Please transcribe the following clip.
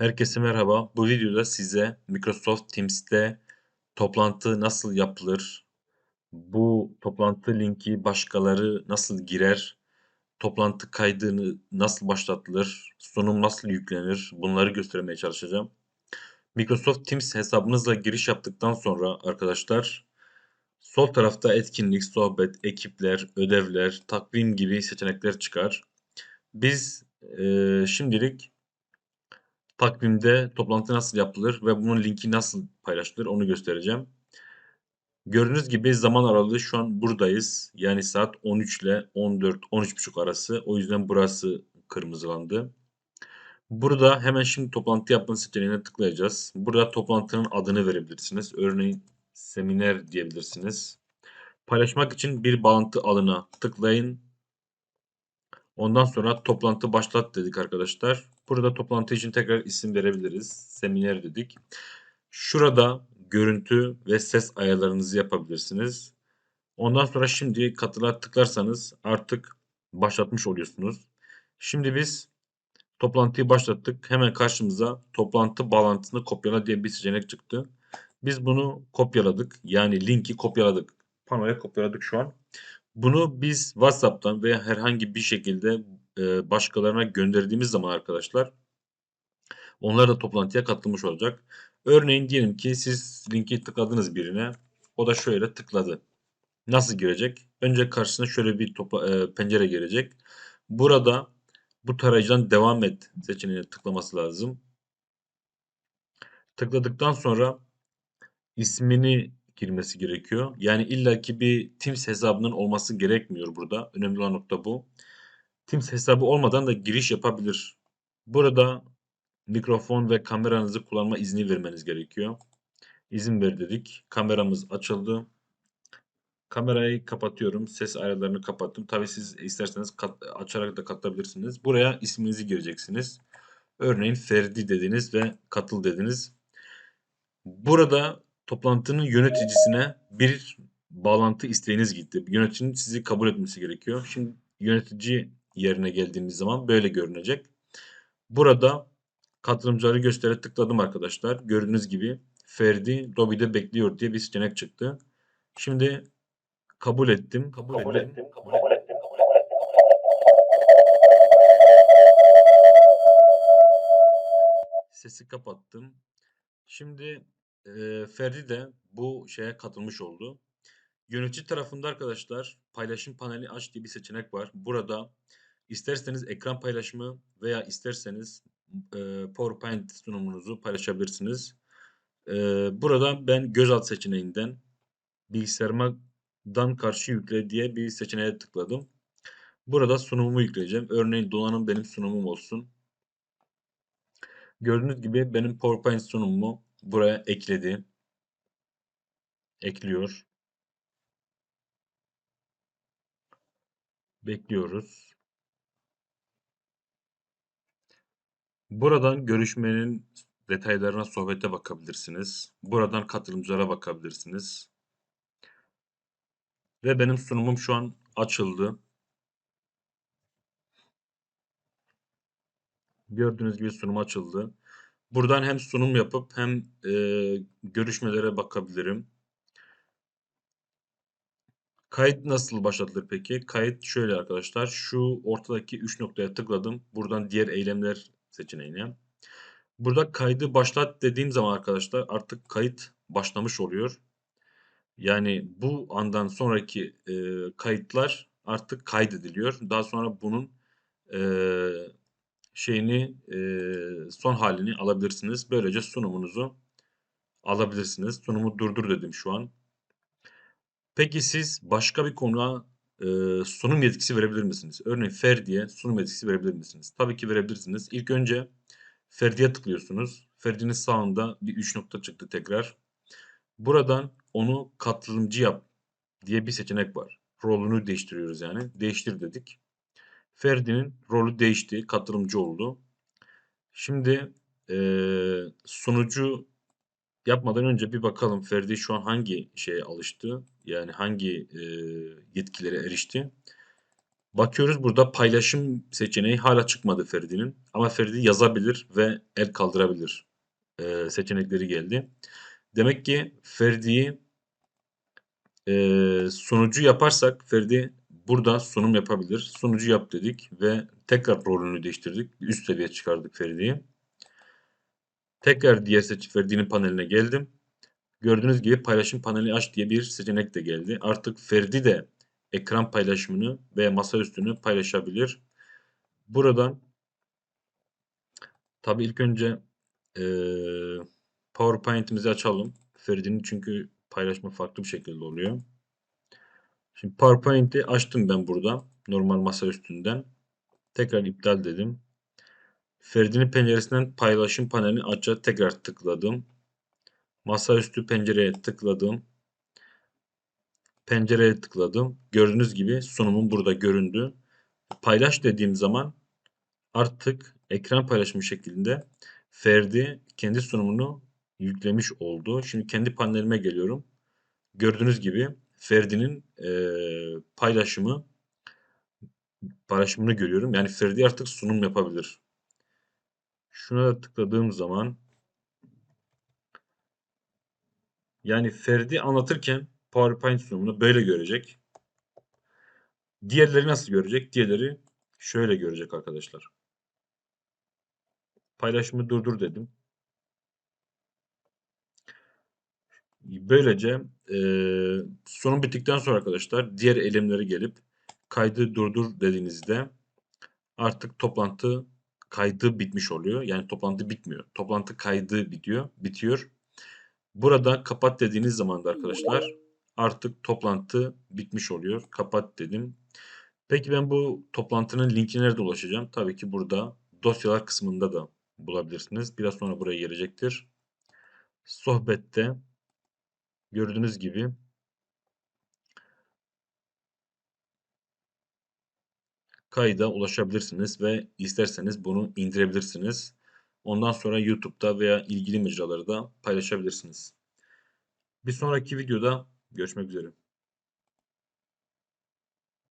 Herkese merhaba. Bu videoda size Microsoft Teams'te toplantı nasıl yapılır, bu toplantı linki başkaları nasıl girer, toplantı kaydını nasıl başlatılır, sunum nasıl yüklenir bunları göstermeye çalışacağım. Microsoft Teams hesabınızla giriş yaptıktan sonra arkadaşlar sol tarafta etkinlik, sohbet, ekipler, ödevler, takvim gibi seçenekler çıkar. Biz e, şimdilik takvimde toplantı nasıl yapılır ve bunun linki nasıl paylaşılır onu göstereceğim. Gördüğünüz gibi zaman aralığı şu an buradayız. Yani saat 13 ile 14 13.30 arası. O yüzden burası kırmızılandı. Burada hemen şimdi toplantı yapma seçeneğine tıklayacağız. Burada toplantının adını verebilirsiniz. Örneğin seminer diyebilirsiniz. Paylaşmak için bir bağlantı alına tıklayın. Ondan sonra toplantı başlat dedik arkadaşlar. Burada toplantı için tekrar isim verebiliriz. Seminer dedik. Şurada görüntü ve ses ayarlarınızı yapabilirsiniz. Ondan sonra şimdi katıla tıklarsanız artık başlatmış oluyorsunuz. Şimdi biz toplantıyı başlattık. Hemen karşımıza toplantı bağlantısını kopyala diye bir seçenek çıktı. Biz bunu kopyaladık. Yani linki kopyaladık. Panoya kopyaladık şu an. Bunu biz WhatsApp'tan veya herhangi bir şekilde e, başkalarına gönderdiğimiz zaman arkadaşlar onlar da toplantıya katılmış olacak. Örneğin diyelim ki siz linki tıkladınız birine. O da şöyle tıkladı. Nasıl girecek? Önce karşısına şöyle bir topa, e, pencere gelecek. Burada bu tarayıcıdan devam et seçeneğine tıklaması lazım. Tıkladıktan sonra ismini girmesi gerekiyor. Yani illaki bir Teams hesabının olması gerekmiyor burada. Önemli olan nokta bu. Teams hesabı olmadan da giriş yapabilir. Burada mikrofon ve kameranızı kullanma izni vermeniz gerekiyor. İzin ver dedik. Kameramız açıldı. Kamerayı kapatıyorum. Ses ayarlarını kapattım. Tabi siz isterseniz kat, açarak da katabilirsiniz. Buraya isminizi gireceksiniz. Örneğin Ferdi dediniz ve katıl dediniz. Burada toplantının yöneticisine bir bağlantı isteğiniz gitti. Yöneticinin sizi kabul etmesi gerekiyor. Şimdi yönetici yerine geldiğimiz zaman böyle görünecek. Burada katılımcıları göstere tıkladım arkadaşlar. Gördüğünüz gibi Ferdi lobide bekliyor diye bir seçenek çıktı. Şimdi kabul ettim. Kabul, kabul ettim. ettim. Kabul ettim. Sesi kapattım. Şimdi e, Ferdi de bu şeye katılmış oldu. Yönetici tarafında arkadaşlar paylaşım paneli aç diye bir seçenek var. Burada isterseniz ekran paylaşımı veya isterseniz e, PowerPoint sunumunuzu paylaşabilirsiniz. E, burada ben gözaltı seçeneğinden bilgisayarımdan karşı yükle diye bir seçeneğe tıkladım. Burada sunumumu yükleyeceğim. Örneğin donanım benim sunumum olsun. Gördüğünüz gibi benim PowerPoint sunumumu buraya ekledi. Ekliyor. Bekliyoruz. Buradan görüşmenin detaylarına sohbete bakabilirsiniz. Buradan katılımcılara bakabilirsiniz. Ve benim sunumum şu an açıldı. Gördüğünüz gibi sunum açıldı. Buradan hem sunum yapıp hem e, görüşmelere bakabilirim. Kayıt nasıl başlatılır peki? Kayıt şöyle arkadaşlar. Şu ortadaki 3 noktaya tıkladım. Buradan diğer eylemler seçeneğine. Burada kaydı başlat dediğim zaman arkadaşlar artık kayıt başlamış oluyor. Yani bu andan sonraki e, kayıtlar artık kaydediliyor. Daha sonra bunun e, şeyini e, son halini alabilirsiniz. Böylece sunumunuzu alabilirsiniz. Sunumu durdur dedim şu an. Peki siz başka bir konuya e, sunum yetkisi verebilir misiniz? Örneğin Ferdi'ye sunum yetkisi verebilir misiniz? Tabii ki verebilirsiniz. İlk önce Ferdi'ye tıklıyorsunuz. Ferdi'nin sağında bir 3 nokta çıktı tekrar. Buradan onu katılımcı yap diye bir seçenek var. Rolünü değiştiriyoruz yani. Değiştir dedik. Ferdi'nin rolü değişti. Katılımcı oldu. Şimdi e, sunucu yapmadan önce bir bakalım Ferdi şu an hangi şeye alıştı? Yani hangi e, yetkilere erişti? Bakıyoruz burada paylaşım seçeneği hala çıkmadı Ferdi'nin. Ama Ferdi yazabilir ve el kaldırabilir e, seçenekleri geldi. Demek ki Ferdi'yi e, sunucu yaparsak Ferdi burada sunum yapabilir. Sunucu yap dedik ve tekrar rolünü değiştirdik. Üst seviye çıkardık Ferdi'yi. Tekrar diğer seçim Ferdi'nin paneline geldim. Gördüğünüz gibi paylaşım paneli aç diye bir seçenek de geldi. Artık Ferdi de ekran paylaşımını ve masaüstünü paylaşabilir. Buradan tabii ilk önce e, PowerPoint'imizi açalım. Ferdi'nin çünkü paylaşma farklı bir şekilde oluyor. Şimdi PowerPoint'i açtım ben burada. Normal masa üstünden. Tekrar iptal dedim. Ferdi'nin penceresinden paylaşım panelini aç'a tekrar tıkladım. Masaüstü pencereye tıkladım. Pencereye tıkladım. Gördüğünüz gibi sunumum burada göründü. Paylaş dediğim zaman artık ekran paylaşımı şeklinde Ferdi kendi sunumunu yüklemiş oldu. Şimdi kendi panelime geliyorum. Gördüğünüz gibi Ferdi'nin e, paylaşımı paylaşımını görüyorum. Yani Ferdi artık sunum yapabilir. Şuna tıkladığım zaman yani Ferdi anlatırken PowerPoint sunumunu böyle görecek. Diğerleri nasıl görecek? Diğerleri şöyle görecek arkadaşlar. Paylaşımı durdur dedim. Böylece e, sunum bittikten sonra arkadaşlar diğer elemleri gelip kaydı durdur dediğinizde artık toplantı kaydı bitmiş oluyor. Yani toplantı bitmiyor. Toplantı kaydı bitiyor, bitiyor. Burada kapat dediğiniz zaman da arkadaşlar artık toplantı bitmiş oluyor. Kapat dedim. Peki ben bu toplantının linkine nerede ulaşacağım? Tabii ki burada dosyalar kısmında da bulabilirsiniz. Biraz sonra buraya gelecektir. Sohbette gördüğünüz gibi kayda ulaşabilirsiniz ve isterseniz bunu indirebilirsiniz. Ondan sonra YouTube'da veya ilgili mecralarda paylaşabilirsiniz. Bir sonraki videoda görüşmek üzere.